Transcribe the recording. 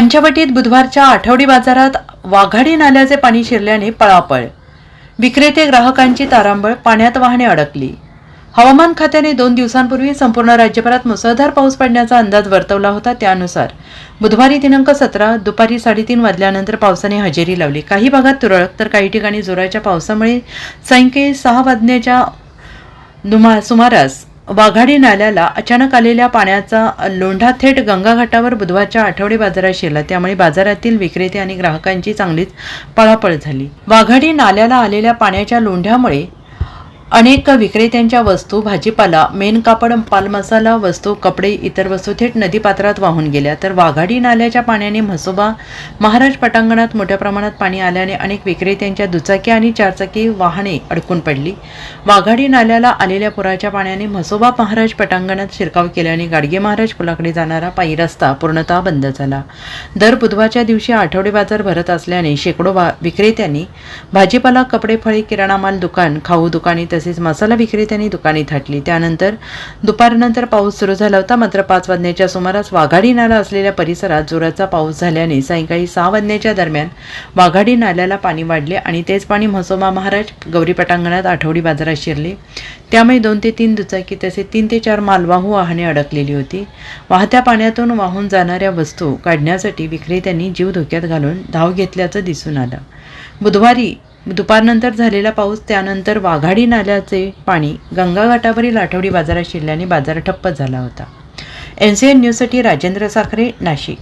पंचवटीत बुधवारच्या आठवडी बाजारात वाघाडी नाल्याचे पाणी शिरल्याने पळापळ. विक्रेते ग्राहकांची तारांबळ पाण्यात वाहने अडकली. हवामान खात्याने दोन दिवसांपूर्वी संपूर्ण राज्यभरात मुसळधार पाऊस पडण्याचा अंदाज वर्तवला होता. त्यानुसार बुधवारी दिनांक सतरा दुपारी साडेतीन वाजल्यानंतर पावसाने हजेरी लावली. काही भागात तुरळक तर काही ठिकाणी जोराच्या पावसामुळे सायंकाळी सहा वाजण्याच्या दुमा सुमारास वाघाडी नाल्याला अचानक आलेल्या पाण्याचा लोंढा थेट गंगाघाटावर बुधवारच्या आठवडे बाजारात शिरला. त्यामुळे बाजारातील विक्रेते आणि ग्राहकांची चांगलीच पळापळ झाली. वाघाडी नाल्याला आलेल्या पाण्याच्या लोंढ्यामुळे अनेक विक्रेत्यांच्या वस्तू भाजीपाला मेन कापड पाल मसाला वस्तू कपडे इतर वस्तू थेट नदीपात्रात वाहून गेल्या. तर वाघाडी नाल्याच्या पाण्याने म्हसोबा महाराज पटांगणात मोठ्या प्रमाणात पाणी आल्याने अनेक विक्रेत्यांच्या दुचाकी आणि चारचाकी वाहने अडकून पडली. वाघाडी नाल्याला आलेल्या पुराच्या पाण्याने म्हसोबा महाराज पटांगणात शिरकाव केल्याने गाडगे महाराज पुलाकडे जाणारा पायी रस्ता पूर्णतः बंद झाला. दर बुधवारच्या दिवशी आठवडे बाजार भरत असल्याने शेकडो विक्रेत्यांनी भाजीपाला कपडे फळे किराणा माल दुकान खाऊ दुकाने तसेच मसाला विक्रेत्यांनी दुकाने थाटली. त्यानंतर दुपारनंतर पाऊस सुरू झाला होता. मात्र पाच वाजण्याच्या सुमारास वाघाडी नाला असलेल्या परिसरात जोराचा पाऊस झाल्याने सायंकाळी सहा वाजण्याच्या दरम्यान वाघाडी नाल्याला पाणी वाढले आणि तेच पाणी म्हसोबा महाराज गौरी पटांगणात आठवडी बाजारात शिरले. त्यामुळे दोन ते तीन दुचाकी तसेच तीन ते चार मालवाहू वाहने अडकलेली होती. वाहत्या पाण्यातून वाहून जाणाऱ्या वस्तू काढण्यासाठी विक्रेत्यांनी जीव धोक्यात घालून धाव घेतल्याचं दिसून आलं. बुधवारी दुपारनंतर झालेला पाऊस त्यानंतर वाघाडी नाल्याचे पाणी गंगाघाटावरील आठवडी बाजारात शिरल्याने बाजार ठप्प झाला होता. एन सी एन न्यूजसाठी राजेंद्र साखरे नाशिक.